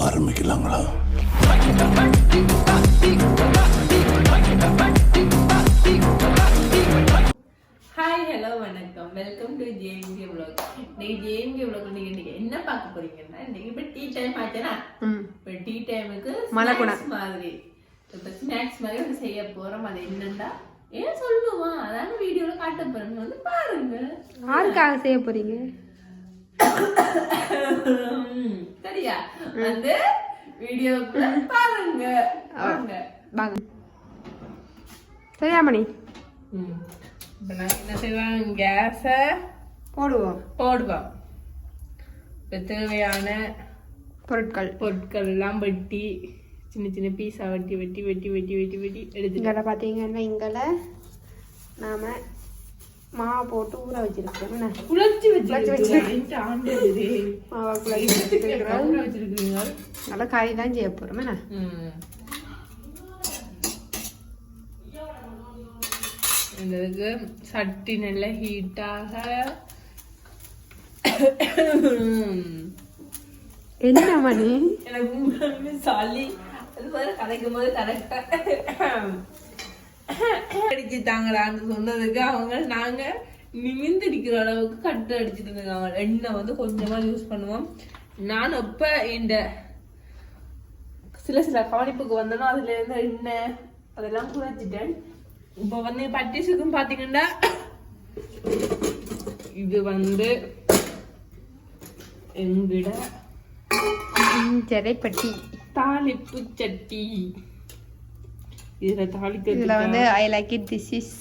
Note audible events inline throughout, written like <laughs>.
ஆரம்பிக்கலாங்களா? Hi hello வணக்கம். Welcome to JMK vlog. இன்னைக்கு ஜேஎம்கே vlog நீங்க இன்னைக்கு என்ன பார்க்க போறீங்கன்னா இன்னைக்கு இப்போ டீ டைம் ஆச்சுனா இப்போ டீ டைமுக்கு. ஸ்நாக்ஸ் மாதிரி. இப்போ ஸ்நாக்ஸ் மாதிரி ஒன்று செய்ய போறோம். அது என்னண்டா ஏன் சொல்லுவான் அதான வீடியோல காட்ட போறோம் வந்து பாருங்க. யாருக்காக செய்ய போறீங்க? சரியா? வந்து வீடியோக்குள்ள பாருங்க. வாங்க. வாங்க. சரியாமணி ம். இப்போ நான் என்ன செய்வேன் கேஸை போடுவோம். போடுவோம். தேவையான பொருட்கள். பொருட்கள் எல்லாம் வெட்டி சின்ன சின்ன பீஸா வெட்டி வெட்டி வெட்டி வெட்டி வெட்டி வெட்டி எடுத்துட்டு இங்கே பார்த்தீங்கன்னா இங்கே நாம் மாவை போட்டு ஊற வச்சிருக்கோம் என்ன? குழச்சி ஆண்டு இது. மாவை குழச்சி வச்சிருக்கீங்க. நல்லா கறி தான் செய்ய போகிறோம் என்ன? இதுக்கு சட்டி நல்ல ஹீட்டாக என்ன மணி? எனக்கு சளி. அது வேற கதைக்கும் போது கரெக்டா. அடிச்சு தாங்கடான்னு சொன்னதுக்கு அவங்க நாங்க நிமிந்து அடிக்கிற அளவுக்கு கட்டு அடிச்சுட்டு இருக்காங்க எண்ணெய் வந்து கொஞ்சமா யூஸ் பண்ணுவோம். நான் அப்ப இந்த சில சில கவனிப்புக்கு வந்தனோ அதுல இருந்த எண்ணெய் அதெல்லாம் குறைச்சிட்டேன். இப்போ வந்து பட்டிஸுக்கும் பாத்தீங்கன்னா இது வந்து எங்கிட ஜெரைப்பட்டி தாளிப்பு சட்டி. இதுல தாளிக்க இதில் வந்து I like it this is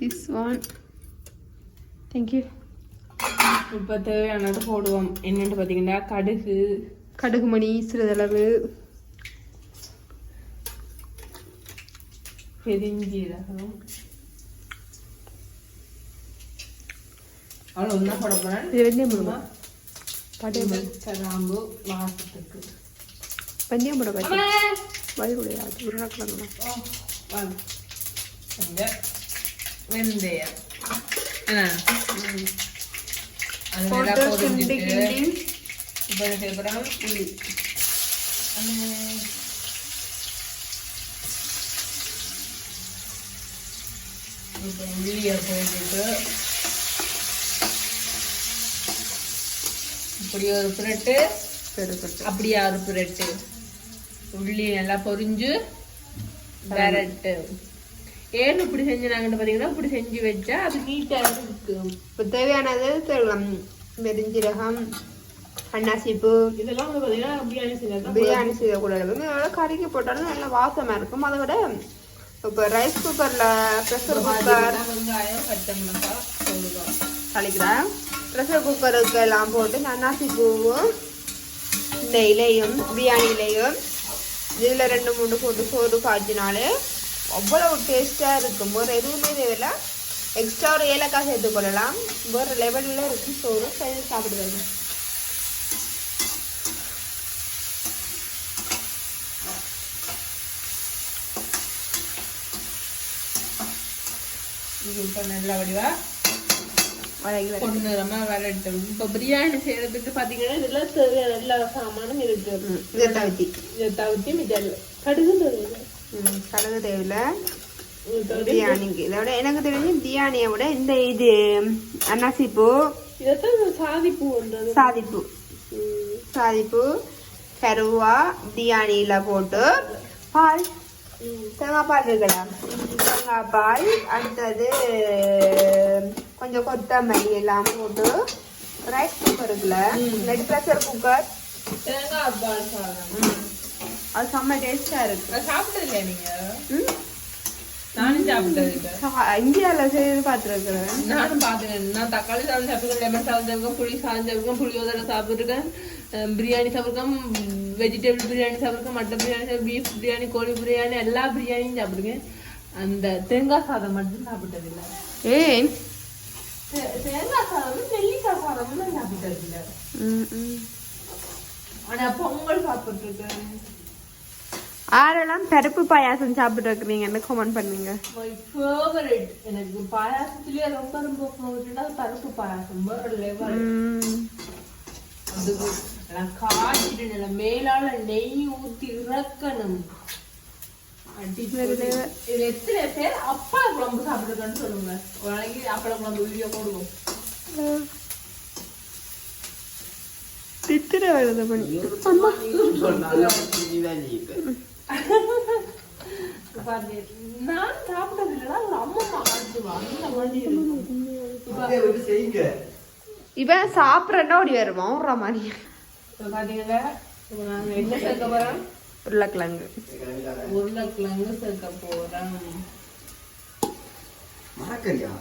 this one thank you இப்ப தேவையானது போடுவோம். என்னன்னு பாத்தீங்கன்னா கடுகு. கடுகு மணி சிறிதளவு. பெருஞ்சீரகம். அவ்வளோ ஒன்றா போட போறேன். இது வெந்தயம் போடுமா பட்டை கிராம்பு வாசத்துக்கு. வெந்தயம் போட கூடாது உருளைக்கிழங்கு வெந்தயம் போட்டு கிண்டி. இப்போ என்ன செய்ய போறோம்? புளி. இப்போ உள்ளியை போட்டுட்டு இப்படி ஒரு புரட்டு அப்படியே ஒரு புரட்டு. உள்ளி நல்லா பொரிஞ்சு விரட்டு. ஏன் இப்படி செஞ்சுனாங்கன்னு பார்த்தீங்கன்னா இப்படி செஞ்சு வச்சா அது நீட்டாக இருக்கும் இப்போ தேவையானது தேவலாம். பெருஞ்சீரகம் அன்னாசிப்பூ இதெல்லாம் வந்து பார்த்தீங்கன்னா பிரியாணி செய்யலாம் பிரியாணி செய்யக்கூடாது. அதோட கறிக்கு போட்டாலும் நல்லா வாசமாக இருக்கும். அதை விட இப்போ ரைஸ் குக்கரில் ப்ரெஷர் குக்கர் வெங்காயம் பச்சை மிளகாய் கழிக்கிறேன். ப்ரெஷர் குக்கருக்கு எல்லாம் போட்டு அன்னாசி பூவும் இந்த இலையும் பிரியாணி இலையும் இதில் ரெண்டு மூணு போட்டு சோறு காய்ச்சினாலே அவ்வளோ டேஸ்ட்டாக இருக்கும். வேறு எதுவுமே இதில் எக்ஸ்ட்ரா ஒரு ஏலக்காய் சேர்த்துக்கொள்ளலாம் வேறு லெவலில் இருக்கும் சோறு செஞ்சு சாப்பிடுவாங்க இது இப்போ நல்லா வடிவா. வர பொண்ணுரமா வரட்டும் இப்போ பிரியாணி செய்யறதுக்கு பார்த்தீங்கன்னா இதெல்லாம் தேவையான எல்லா சாமானும் இருக்கு. இதை தவிர்த்தி. இதை தவிர்த்து மிச்சம் கடுகு தேவையில்லை. கலந்து தேவையில்லை. பிரியாணிக்கு. இதை விட எனக்கு தெரிஞ்சு பிரியாணியை விட இந்த இது அன்னாசி பூ இதைத்தான் சாதிப்பூன்றது சாதிப்பூ சாதிப்பூ. கருவா பிரியாணியில் போட்டு பால் தேங்காய் பால் இருக்கலாம் தேங்காய் பால் அடுத்தது கொஞ்சம் கொத்தமல்லி எல்லாம் போட்டு ரைஸ் குக்கர் இருக்குல்ல ரெண்டு ப்ரெஷர் குக்கர் தேங்காய் பால் சாதம். அது செம்ம டேஸ்டாக இருக்கு. சாப்பிட்டது இல்லையா நீங்க? நானும் சாப்பிட்டது இந்தியாவில் செய்து பார்த்துருக்குறேன். நானும் பார்த்துக்கேன் நான் தக்காளி சாதம் சாப்பிட்டுருக்கேன் லெமன் சாதம் சாப்பிட்டுருக்கேன் புளி சாதம் சாப்பிட்டுருக்கேன் புளியோதரை சாப்பிட்டுருக்கேன் பிரியாணி சாப்பிட்ருக்கேன் வெஜிடபிள் பிரியாணி சாப்பிட்ருக்கேன் மட்டன் பிரியாணி பீஃப் பிரியாணி கோழி பிரியாணி எல்லா பிரியாணியும் சாப்பிட்ருக்கேன் அந்த தேங்காய் சாதம் மட்டும் சாப்பிட்டதில்லை. ஏன் சாப்பிட்டதில்லை ம் ம் ஆனா பொங்கல் சாப்பிட்டுருக்கேன் ஆரெல்லாம் பருப்பு பாயாசம் சாப்பிட்டு இருக்கிறீங்கன்னு கமெண்ட் பண்ணுங்க மை ஃபேவரட் எனக்கு பாயாசத்துலயே ரொம்ப ரொம்ப ஃபேவரட்னா பருப்பு பாயாசம் வேற லெவல் காய்ச்சிட்டு நல்லா மேலால நெய் ஊத்தி இறக்கணும் அடிப்பொலி. இது எத்தனை பேர் அப்பள குழம்பு சாப்பிடுறதுன்னு சொல்லுங்க ஒரு நாளைக்கு அப்பள குழம்பு வீடியோ போடுவோம் தித்திர வருது பண்ணி பாரு, நான் சாப்பிட்டது இல்லடா, ஒரு அம்மா அந்த மாதிரி இருக்கும். இவன் சாப்பிட்றா ஓடி வருவான் விட்ற மாதிரி பாத்தீங்கன்னா என்ன சேர்க்க போறோம் உருளைக்கிழங்கு. உருளைக்கிழங்கு சேர்க்க போறோம் மரக்கறியா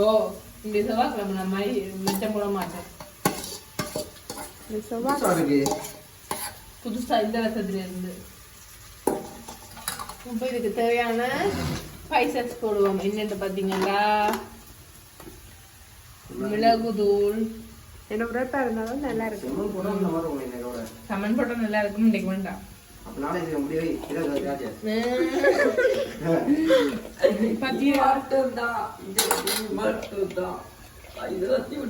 ஓ இந்த செவ்வாய்க்கிழமை மாதிரி மிச்சம் போட மாட்டேன். இந்த செவ்வாய் புதுசா இந்த ரசத்துல இருந்து இப்போ இதுக்கு தேவையான ஸ்பைசஸ் போடுவோம். என்னென்னு பார்த்தீங்களா? மிளகு தூள் என்ன உரைப்பா இருந்தாலும் நல்லா இருக்கும் சமன் போட்டால் நல்லா இருக்கும் இன்னைக்கு வேண்டாம். முடிவை இருபது ராஜா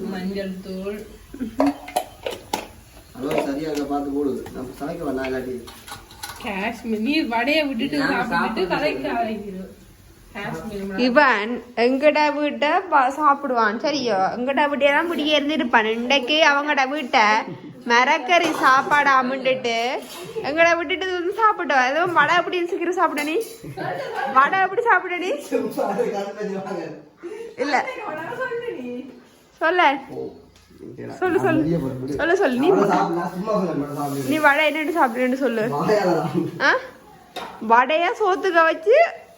மஞ்சள் தூள். பார்த்து நம்ம சமைக்க இல்லாட்டி. காஷ்மீர். நீர் வடையை விட்டுட்டு கலைக்க ஆரம்பிக்கிறோம் மிளகாய். இவன் எங்கட வீட்டை ப- சாப்பிடுவான். சரியோ. எங்கட வீட்டை தான் பிடிக்க இருந்திருப்பான் இன்றைக்கு அவங்கட வீட்டை மரக்கறி சாப்பாடு அமுண்டுட்டு எங்கட விட்டுட்டு வந்து சாப்பிட்டோம் ஏதோ வடை எப்படி சீக்கிரம் சாப்பிட நீ. வடை எப்படி சாப்பிட நீ? இல்ல. சொல்ல. சொல்லு, சொல்லு. சொல்லு சொல்லு. நீ நீ வடை என்னன்னு சாப்பிடுன்னு சொல்லு. ஆ? வடைய சோத்துக்க வச்சு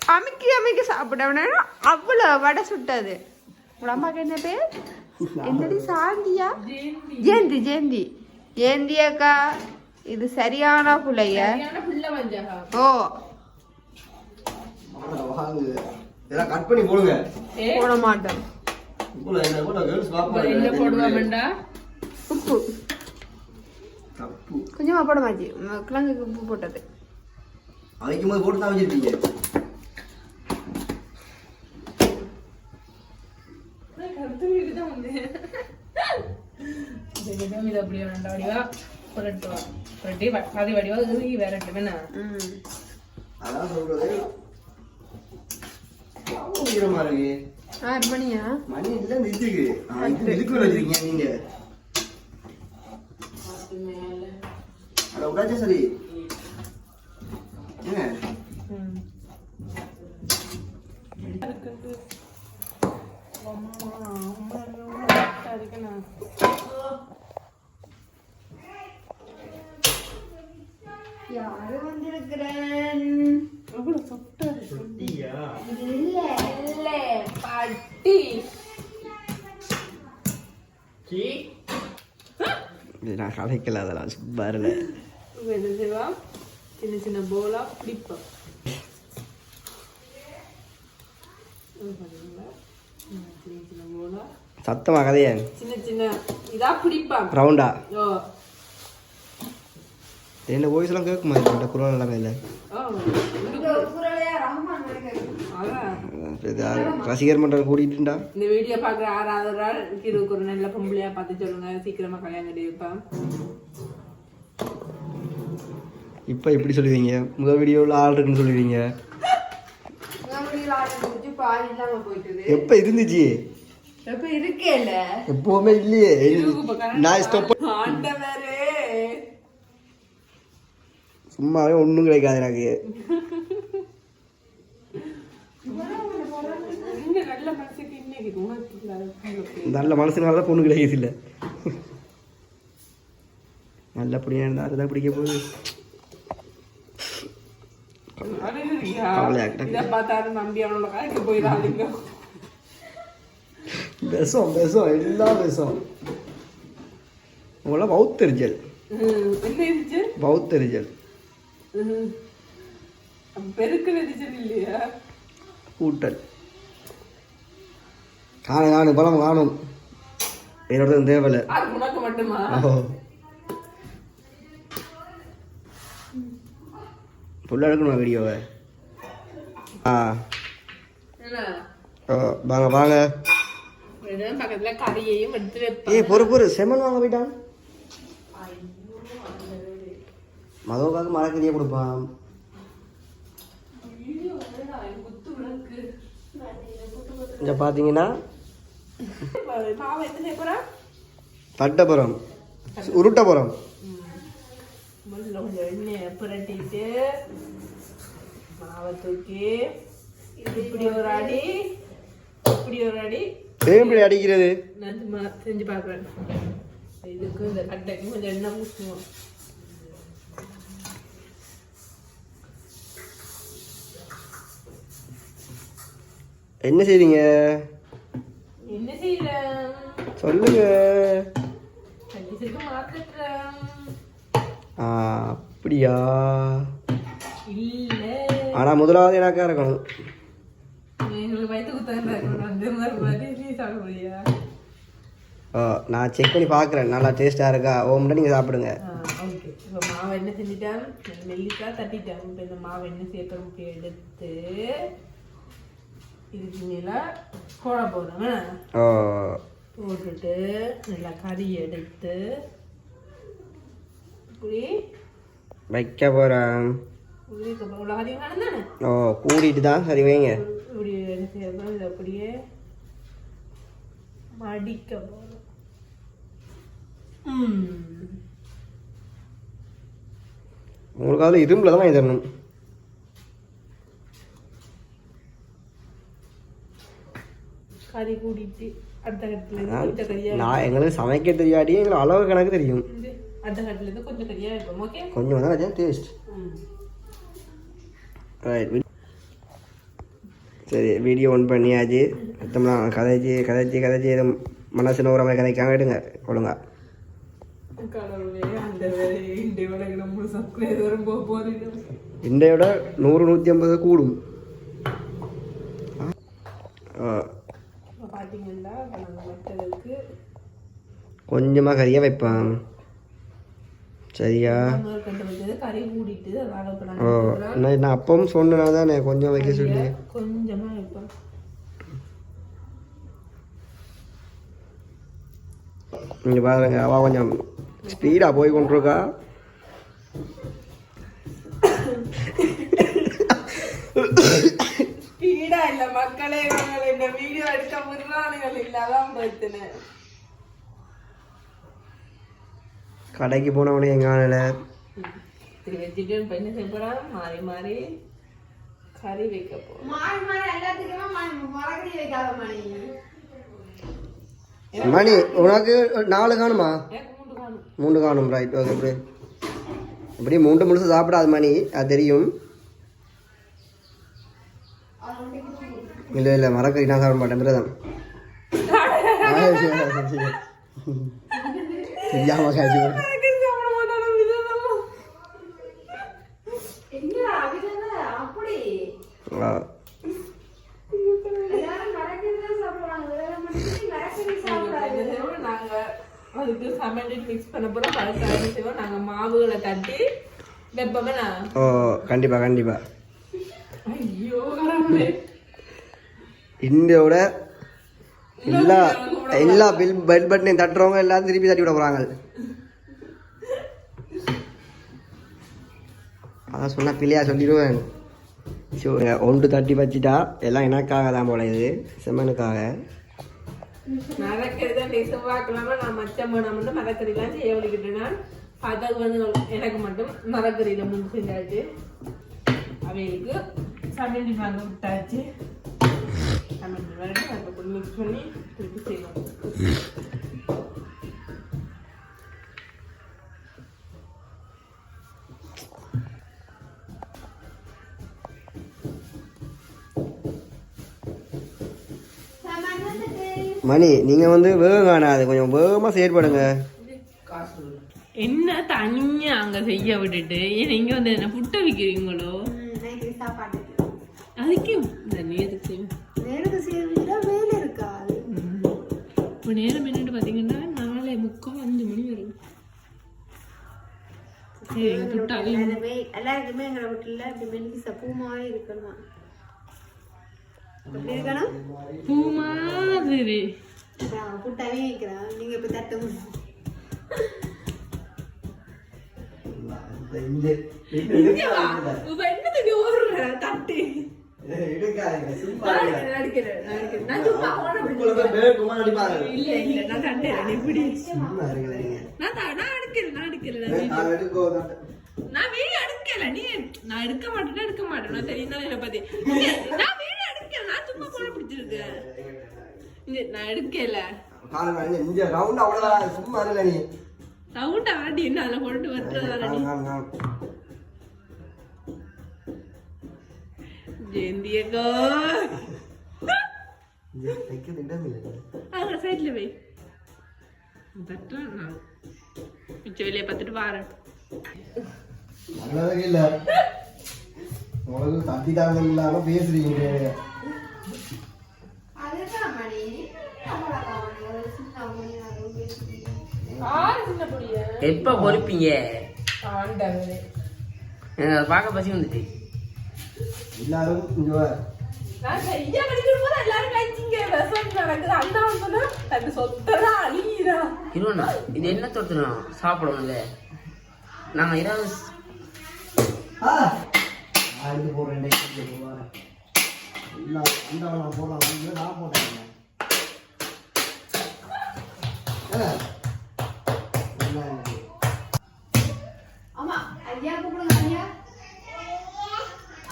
அமுக்கி அமுக்கி சாப்பிட்டவனா அவ்வளோ வடை சுட்டது. உங்க அம்மாக்கு என்ன பேர்? என்னடி சாந்தியா? ஜெயந்தி ஜெயந்தி. ஜெயந்தி அக்கா இது சரியான புள்ளைய ஓ. கட் பண்ணி போடுங்க. ஏ? போட மாட்டோம். உப்பு தப்பு. கொஞ்சமா போட மாட்டி கிழங்குக்கு உப்பு போட்டது. அவைக்கும் போது போட்டு தான் வச்சிருக்கீங்க கருத்து வீடு தான் வந்து இதுதான் இது அப்படியே வேண்டாம் வடிவா புரட்டுவா புரட்டி பாதி வடிவா இறுகி விரட்டு வேணா. ம் அதான் சொல்றது. அவ்வளவு உயரமா இருக்கு ஆறு மணியா மணி இல்ல இதுக்கு ஆ, இது இதுக்கு மேல வச்சிருக்கீங்க நீங்க. அட சரி. அம்மா, அம்மா, யாரு வந்திருக்கிறேன்? எவ்வளவு சொட்டா. இல்ல. இல்ல, பட்டி. நான் கலைக்கல அதெல்லாம் வரல. இப்ப என்ன செய்வோம்? சின்ன சின்ன போலா பிடிப்போம் இது பண்ணுங்க. ம், சின்ன சின்ன போலா சத்தமா கதையா? சின்ன சின்ன இதா பிடிப்பான் ரவுண்டா ஓ. என்ன வாய்ஸ் எல்லாம் கேட்க மாதிரி குரல் எல்லாமே இல்லை ரசிகர் மன்றம் கூட்டிட்டுண்டா இந்த வீடியோ பார்க்குற ஆறாவது நாள் இதுக்கு ஒரு நல்ல பொம்பளையா பார்த்து சொல்லுங்க. சீக்கிரமா கல்யாணம் கட்டி வைப்பேன் இப்போ எப்படி சொல்லுவீங்க? முதல் வீடியோவில் ஆள் இருக்குன்னு சொல்லுவீங்க. எப்போ இருந்துச்சு? எப்ப இருக்கேல எப்பவுமே இல்லையே. நான் ஸ்டாப் ஆண்டவரே சும்மாவே ஒன்றும் கிடைக்காது எனக்கு. நல்ல மனசுனால தான் பொண்ணு கிடைக்கிறது இல்லை. நல்லபடியாக இருந்தால் அதுதான் பிடிக்க போகுது. விஷம் விஷம் எல்லாம் விஷம். உங்களாம் பௌத்தரிஜல் ம், பெருக்கு நெரிச்சல் இல்லையா கூட்டல். காணும் காணும் பழம் காணும் என்னோட தேவையில்லை. உனக்கு மட்டுமா? ஃபுல்லாக எடுக்கணும் வீடியோவை? ஆ. வாங்க வாங்க. பக்கத்துல கறியையும் எடுத்து வைப்பேன். பொறு பொறு. செமன் வாங்க போயிட்டான். மதவுக்காக மரக்கறியை கொடுப்பான். இங்கே பார்த்தீங்கன்னா கொஞ்சம் எண்ணெயை புரட்டிட்டு மாவை தூக்கி இப்படி ஒரு அடி இப்படி ஒரு அடி தேம்பி அடிக்கிறது. நான் செஞ்சு பார்க்குறேன். இதுக்கு இந்த கட்டைக்கு கொஞ்சம் எண்ணெய் பூசுவோம் என்ன செய்றீங்க? என்ன செய்யறேன் சொல்லுங்க. அப்படியா? இல்ல. ஆனால் முதலாவது எனக்கா இருக்கணும். ஓ நான் செக் பண்ணி பார்க்குறேன். நல்லா டேஸ்ட்டாக இருக்கா? ஓம்னா நீங்கள் சாப்பிடுங்க. ஓகே இப்போ மாவை என்ன செஞ்சுட்டேன்? நெல்லிக்காய் தட்டிட்டேன். இப்போ இந்த மாவை என்ன சேர்க்கணும் எடுத்து இதுக்கு மேலே போட போட்டுட்டு நல்லா கறி எடுத்து இப்படி வைக்க போகிறேன் ஓ கூடிட்டு தான் சரி வைங்க. இப்படி செய்யணும் இது அப்படியே மடிக்க போகிறோம் ம். உங்களுக்கு அதில் இரும்பில் தான் வாங்கி தரணும். கறி கூடிட்டு அடுத்த இருந்து நான் கொஞ்சம் கறியா நான் எங்களுக்கு சமைக்க தெரியாட்டி எங்களுக்கு அளவு கணக்கு தெரியும். அடுத்த இருந்து கொஞ்சம் கறியா வைப்போம் ஓகே கொஞ்சம் தான் வச்சேன் டேஸ்ட் ரைட் சரி வீடியோ ஒன் பண்ணியாச்சு. மொத்தம்லாம் கதைச்சி கதைச்சி கதைச்சி எதுவும் மனசு நூறு மாதிரி கதைக்காம ஒழுங்கா போக போறீங்க இன்றையோட நூறு நூற்றி ஐம்பது கூடும். ஆ, பார்த்தீங்கன்னா நாங்கள் கொஞ்சமாக கறியாக வைப்பேன் சரியா? கறி மூடிட்டு ஓ நான் நான் அப்பவும் சொன்னேனா தானே கொஞ்சம் வைக்க சொல்லி. கொஞ்சமாக வைப்போம். இங்கே பாருங்க அவள் கொஞ்சம் ஸ்பீடாக போய் கொண்டிருக்கா. <coughs> இல்ல மக்களே இவங்களை இந்த வீடியோ எடுக்க முன்னானுகள் இல்லாதான் பிரச்சனை. கடைக்கு போனவனே எங்க ஆனல இது வச்சுட்டு இப்போ என்ன செய்ய போறோம் மாறி மாறி கறி வைக்க போறோம் மாறி மாறி எல்லாத்துக்குமே மரக்கறி வைக்காத மணி. மணி உனக்கு நாலு காணுமா? மூன்று காணும். ரைட் ஓகே இப்படி மூன்று முழுசு சாப்பிடாது மணி அது தெரியும். இல்லை இல்லை மரக்கறி நான் சாப்பிட மாட்டேன் பிரதம் தெரியாம காய்ச்சி அதுக்கு சமையல் மிக்ஸ் பண்ண போறோம் பழக்க ஆரம்பிச்சிடுவோம் நாங்க மாவுகளை தட்டி வெப்பமே நான். ஓ கண்டிப்பா கண்டிப்பா. ஐயோ இந்தியோட எல்லா எல்லா பில் பெட் பட்டனையும் தட்டுறவங்க எல்லாரும் திருப்பி தட்டி விட போகிறாங்க அதான் சொன்னால் பிள்ளையா சொல்லிடுவேன். ஸோ ஒன்று தட்டி வச்சுட்டா எல்லாம் எனக்காக தான் போல இது செம்மனுக்காக. மரக்கறி தான் நான் மச்ச மனம் மட்டும் மரக்கறிலாம் செய்ய வலிக்கிட்டேன்னா அதுக்கு வந்து எனக்கு மட்டும் மரக்கறியில முன் செஞ்சாச்சு அவைகளுக்கு சமையல் வாங்க விட்டாச்சு. சமையல் வாங்கி அதை மிக்ஸ் பண்ணி திருப்பி செய்வோம் மணி நீங்க வந்து வேகம் காணாது. கொஞ்சம் வேகமாக செயற்படுங்க. என்ன தனியா அங்க செய்ய விட்டுட்டு? ஏன் இங்க வந்து என்ன புட்ட விக்கிறீங்களோ? அதுக்கு இந்த செய்வோம் நேரம் என்னன்னு பார்த்தீங்கன்னா நாளை முக்கால் அஞ்சு மணி வரும் எல்லாருக்குமே எங்களை வீட்டுல இப்படி மெனிக்கு பூமாவே இருக்கணும்? இருக்கணும்? பூ மாதிரி புட்டாவே வைக்கிறேன் நீங்க இப்ப தட்டு இந்த இங்க வா. இப்ப என்னத்துக்கு ஓடுற? தட்டு. நான் இல்ல, இல்ல, வீடியோ. எடுக்கல, நீ நான் எடுக்க மாட்டேன்னா எடுக்க மாட்டேன். தெரியும் தானே பத்தி. <laughs> நான் வீடியோ எடுக்கல, நான் சும்மா போன பிடிச்சிருக்கேன். நான் எடுக்கல. இங்க round அவ்வளவுதான். சும்மா இருங்க நீ. சவுண்ட் ஆடி என்ன அதில் கொண்டு வரதுல அவ்வளோதான் மணி ஒரு சின்ன மணி அதுவும் பேசுறீங்க ஆறு சின்ன புடிய எப்ப பொறுப்பீங்க பார்க்க பசி வந்துட்டு எல்லாரும் இங்க வா. நான் படிக்கும் போது எல்லாரும் கழிச்சிங்க விஷம் நடக்குது அண்ணா சொன்னா அந்த சொத்தெல்லாம் அழிகிறா இருவண்ணா இது என்ன தொடுத்துனா சாப்பிடணும்ல நாங்க இரவு இங்க வா. எல்லாம் அந்த நான் போடலாம் இங்க நான் போட்டேன் ஆ. என்ன இது? ஆமா ஐயா கூப்பிடுங்க ஐயா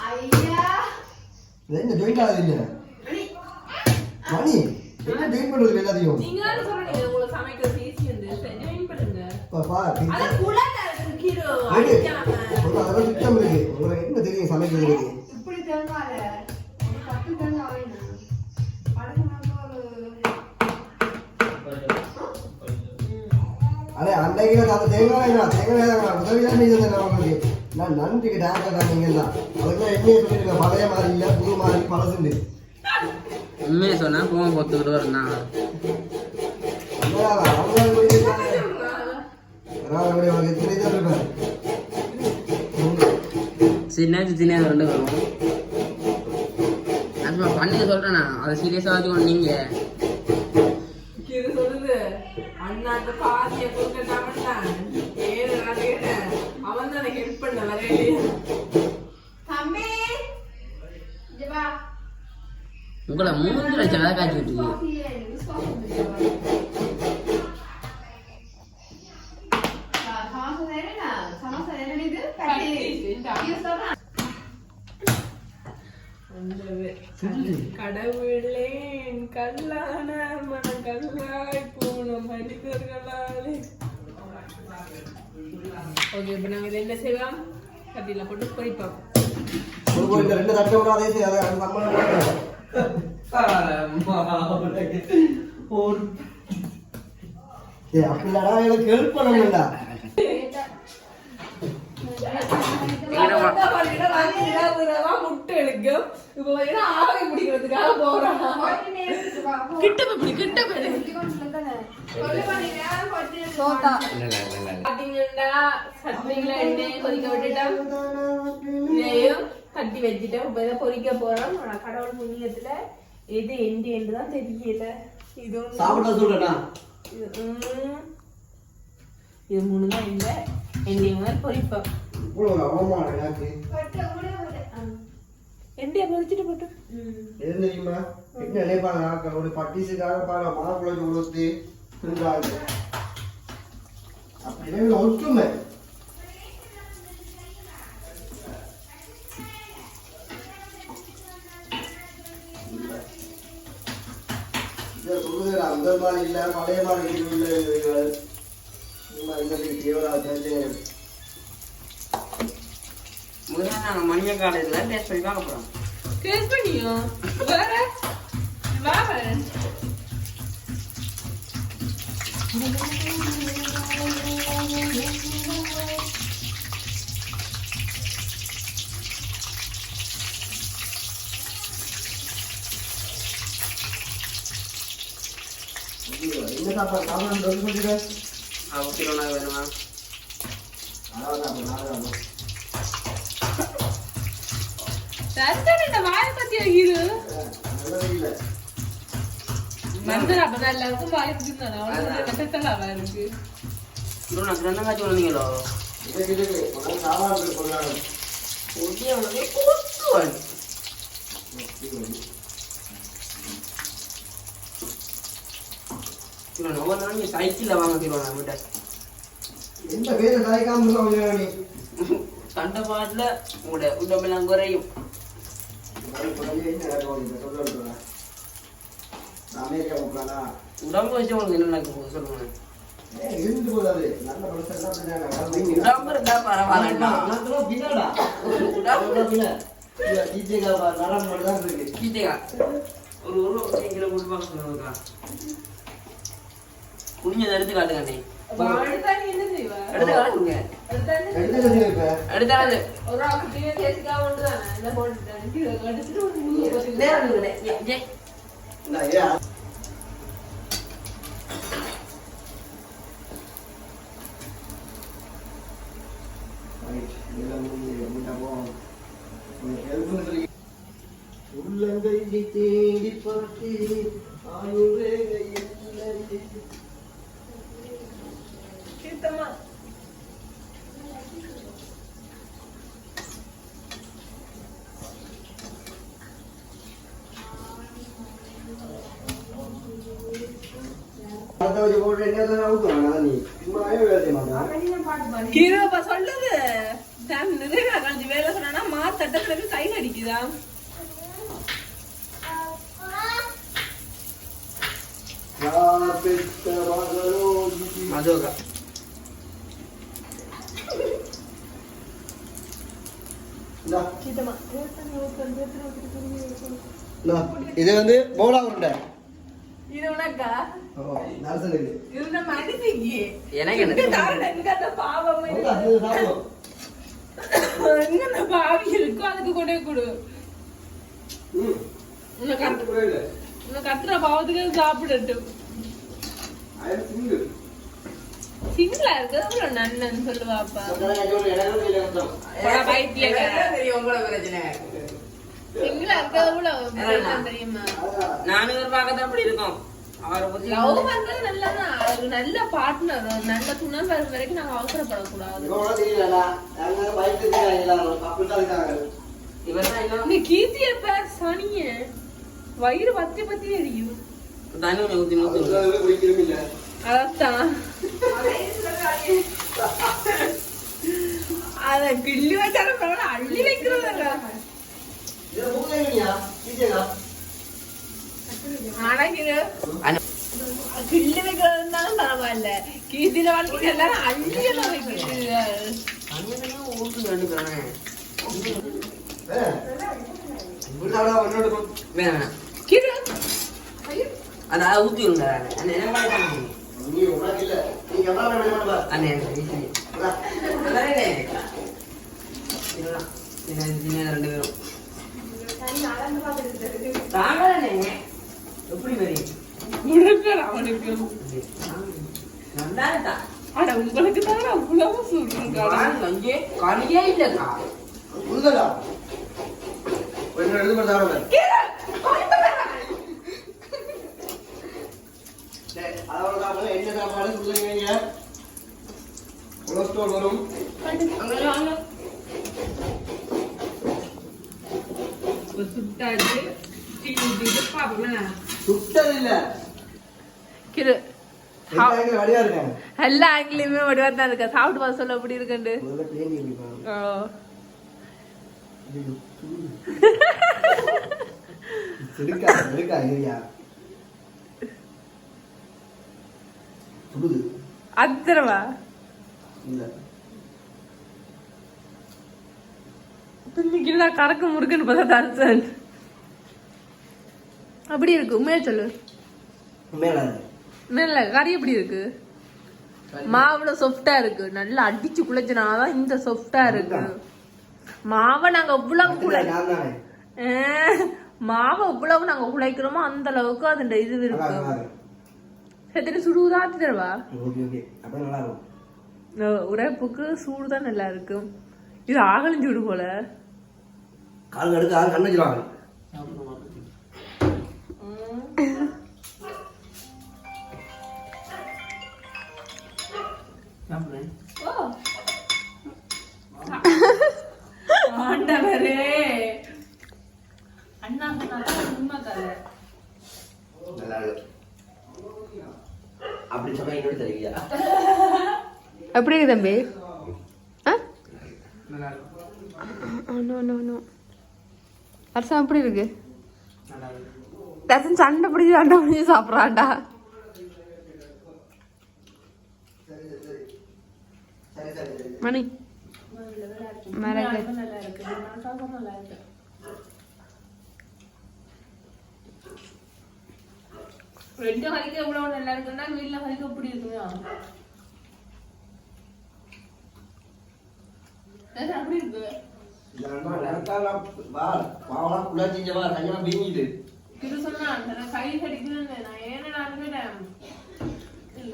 ஐயா என்ன joint ஆகுது இல்ல? மணி என்ன joint பண்றது எல்லாத்தையும்? நீங்க சொன்னீங்க உங்களுக்கு சமைக்கிறது ஈஸி வந்து ஜாயின் பண்ணுங்க அது. அடிக்காம. ஒரு சுத்தம் இருக்கு. உங்களுக்கு என்ன தெரியும் சமைக்கிறது? இப்படி அடே அன்னைக்கு அந்த தேங்காய் என்ன தேங்காய் உதவி தான் தந்தேன் உங்களுக்கு நான் நன்றிக்கு டேரக்டா தான் நீங்க தான் அதுக்கு என்னையே சொல்லிருக்க பழைய மாதிரி இல்ல புது மாதிரி பழசுண்டு. உண்மையை சொன்னா பூவை பொத்துக்கிட்டு வரணும் சின்ன சின்ன ரெண்டு வரும் அது பண்ணுங்க சொல்றேண்ணா அதை சீரியஸா வச்சுக்கணும் நீங்க. அண்ணாக்கு பாதிய கொடுக்கட்டாமட்டான் ஏழு நான் கேட்டேன் அவன் தான் எனக்கு ஹெல்ப் பண்ண வரவே தம்பி உங்களை மூன்று லட்சம் வேலை காய்ச்சி விட்டுருக்கு காஃபி எனக்கு விசுவாசம் ஓகே இப்போ நாங்கள் இதை என்ன செய்யலாம்? கத்தியில் போட்டு பொரிப்போம் ஒரு இந்த ரெண்டு தட்டை விட அதே செய்யாத. அது சம்பளம் அப்படிலடா எனக்கு ஹெல்ப் கிட்ட போய் கிட்ட போய். கட்டி வச்சுட்டோம் இப்போ இதை போறோம் ஆனா கடவுள் புண்ணியத்துல எது எண்டு என்று தான் தெரியல இது ஒண்ணு- சாப்பிட்டா சொல்றேன்டா இது மூணு தான் இல்லை எண்டிய முதல் எனக்கு எண்டிய பொரிச்சிட்டு போட்டு எது தெரியுமா என்ன நினைப்பாங்க ஆட்கள் ஒரு பட்டிஸுக்காக பாரு மாப்பிள்ளை கொடுத்து இருந்தாங்க அப்படி ஒற்றுமை அந்த மாதிரி இல்லை பழைய மாதிரி இல்லை முதல்ல நாங்க மணிய காலேஜ்ல டேஸ்ட் பண்ணி பார்க்க போறோம் டேஸ்ட் பண்ணியோ வேற வேற என்ன சாப்பாடு சாப்பிடணும் சொல்லிடுறேன் அவங்க கிலோ நாள் வேணுமா அதான் இந்த வாய பத்தி நல்லது இல்லை. மந்தர் அப்பதான் எல்லாருக்கும் வாய் பிடிச்சிருந்தாரு அவனுக்கு கட்டத்தலாவா இருக்கு நான் உனக்கு கொத்துவாள் இவன் ஒவ்வொரு நாளும் நீ சைக்கிளில் வாங்க தருவான் நம்மகிட்ட எந்த பேரை நீ கண்ட பாட்டில் உங்களோட உடம்பெல்லாம் குறையும் அமெரிக்கா போகலாம்னா உடம்பு வச்சு உங்களுக்கு என்ன சொல்லுங்க. இருந்து போதாது நல்ல படத்தை உடம்பு இருந்தா பரவாயில்லடா. கீதையா ஒரு ஒரு கிலோ போட்டு பார்க்க குனிஞ்சதை? எடுத்து காட்டுங்க அடுத்தா என்ன எடுத்தாலும் ஒரு ஆளுக்கு டீ தேய்ச்சிக்காம ஒண்ணுதானே? இந்த போட்டுட்டேன். டீ கடிச்சிட்டு ஒரு முதுகு கொத்திட்டு. நேரம் இருக்குண்ணே. ஏ, ஏ. உள்ளங்கை தேடி பார்த்து ஆயுர்வேத சுத்தமா. அதை வச்சு போட்டு என்ன ஊற்றுவாங்க நீ சும்மாவே வேலை செய்ய மாட்டேன். ஹீரோப்பா சொல்லுது நிறைய கழிச்சு வேலை சொன்னா மா தட்டத்துல கை அடிக்குதா? இது வந்து மோளா உருண்டை இது உனக்கா நரசனுக்கு இது நம்ம அனுப்பிக்கு எனக்கு என்ன? இங்க தாரடா, இங்க அந்த பாவம் மோளா, அது சாப்பிடும். எங்க அந்த பாவி இருக்கோ அதுக்கு கொண்டே கொடு ம், உனக்கு கத்துற பாவத்துக்கு சாப்பிடட்டும். சிங்கிளா இருக்கிறது நன்னன்னு சொல்லுவாப்பா சொன்னதை சொல்லு, எனக்கு இல்லை கஷ்டம். போடா, பைத்தியக்கார. எனக்கு தெரியும் உங்களோட பிரச்சனை. சிங்கிளா இருக்கிறது கூட தெரியுமா. நானும் எதிர்பார்க்கறது அப்படி இருக்கும் லவ் பண்றது நல்லதான் ஒரு நல்ல பார்ட்னர் நல்ல துணை வர வரைக்கும் நாங்க அவசரப்படக்கூடாது இவங்களோட தெரியலடா. நாங்க பயந்து இருக்காங்க எல்லாரும். அப்படித்தான் இருக்காங்க. இவர்தான் இன்னும் இந்த கீர்த்திய பேர் சனிய வயிறு பத்தி பத்தி எரியும் தண்ணி கொஞ்சம் ஊத்தி ஊத்தி அதுல குடிக்கிறதும் இல்லை. அதான் அத கிள்ளி வச்சாலும் பரவாயில்ல அள்ளி வைக்கிறதா இதுல ஐயோ அதை ஊத்தி விடுங்க அண்ணே என்ன பண்ணி நீ உனக்கு இல்ல. வேணும் எனக்கு ரெண்டு பேரும் எப்படி அவனுக்கு நல்லா இருக்கா உங்களுக்கு தான் அவ்வளவு சொல்றேன் கஞ்சே கனியே இல்லக்கா நிமிஷம் போட்டு சாப்பிடுங்க. என்ன சாப்பாடு சொல்லுங்க கொலஸ்ட்ரால் வரும். சுட்டது இல்ல கிரு எல்லா ஆங்கிலையுமே வடிவா தான் இருக்கா? சாப்பிட்டு பார்த்து சொல்ல எப்படி இருக்குண்டு? முதல்ல சுடுது அத்தரவா? இல்ல. இன்னைக்கு நான் கறக்க முறுக்குன்னு பார்த்தா தரிசன் அப்படி இருக்கு. உண்மையா சொல்லு. மேல கறி எப்படி இருக்கு? மாவுல சொஃப்டா இருக்கு. நல்லா அடிச்சு குழைச்சனாதான் இந்த சொஃப்டா இருக்கு. மாவை நாங்க இவ்வளவு குழை மாவை இவ்வளவு நாங்க குழைக்கிறோமோ அந்த அளவுக்கு அது இது இருக்கு. எத்தனை சுடு தருவா உரைப்புக்கு சூடு தான் நல்லா இருக்கும் இது ஆகலும் சூடு போல கால் கடுக்க ஆள் கண்ணு அண்ணா உண்மை கதை அப்படி இருக்கு தம்பி. அரசன் எப்படி இருக்கு? அரசன் சண்டை பிடிச்சி சண்டை பிடிச்சி சாப்பிட்றான்டா. மணி. மரங்கள் ரெண்டு வரைக்கும் எவ்வளவு நல்லா இருக்குன்னா வீட்டுல வரைக்கும் எப்படி இருக்குமா அப்படி இருக்கு.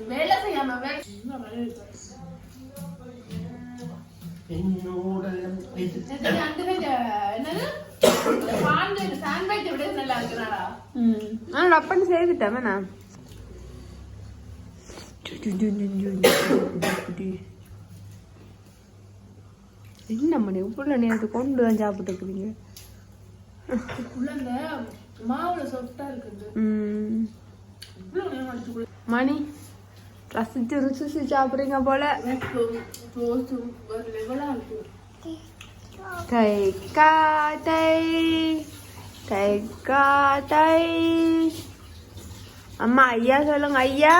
வேலை செய்யாம என்னோட நான் டப்பன்னு செய்துட்டேன் என்ன மணி உள்ள நேரத்து கொண்டு தான் சாப்பிட்டு இருக்கிறீங்க? மணி ரசிச்சு ருசிச்சு சாப்பிடுறீங்க போல. thầy ca tây thầy ca tây. அம்மா ஐயா சொல்லுங்க ஐயா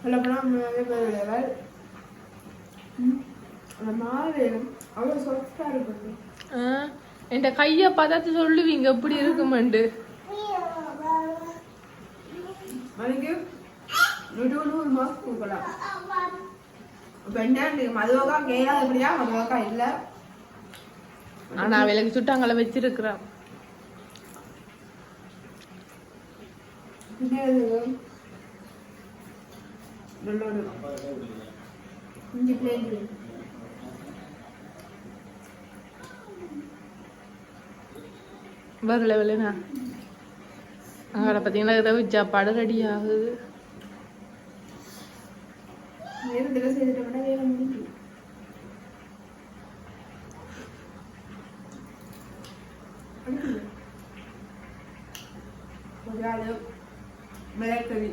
சொல்ல போனால் நிறைய பேர் லெவல் கையை பார்த்தாத்து சொல்லுவீங்க எப்படி இருக்குமெண்டு ஆனா விலகி சுட்டு அங்கே வச்சிருக்கிறான் வரல விலனா அங்கே பார்த்தீங்கன்னா ஏதாவது படம் ரெடி ஆகுது. ஆளு மிளகறி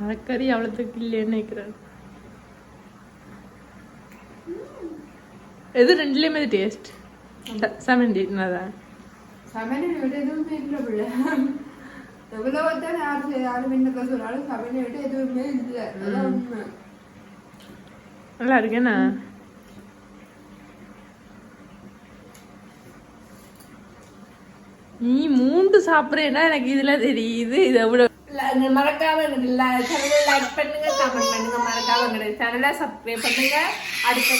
மரக்கறி அவ்வளோத்துக்கு இல்லைன்னு நினைக்கிறேன் எது ரெண்டுலேயுமே டேஸ்ட் செவன் தான் சமையல் விட எதுவுமே இல்லை பிள்ளை எவ்வளோ தான் யார் யாரும் என்ன சொன்னாலும் சமையலை விட எதுவுமே இல்லை நல்லா இருக்கேண்ணா நீ மூன்று சாப்பிட்றேன்னா எனக்கு இதுல தெரியுது இது எவ்வளோ மறக்காம லைக் பண்ணுங்க அடுத்த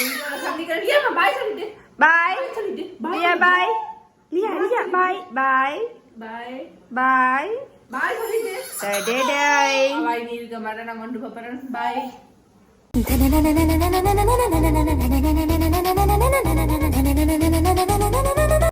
டே டேய் நீ இருக்க மாட்டே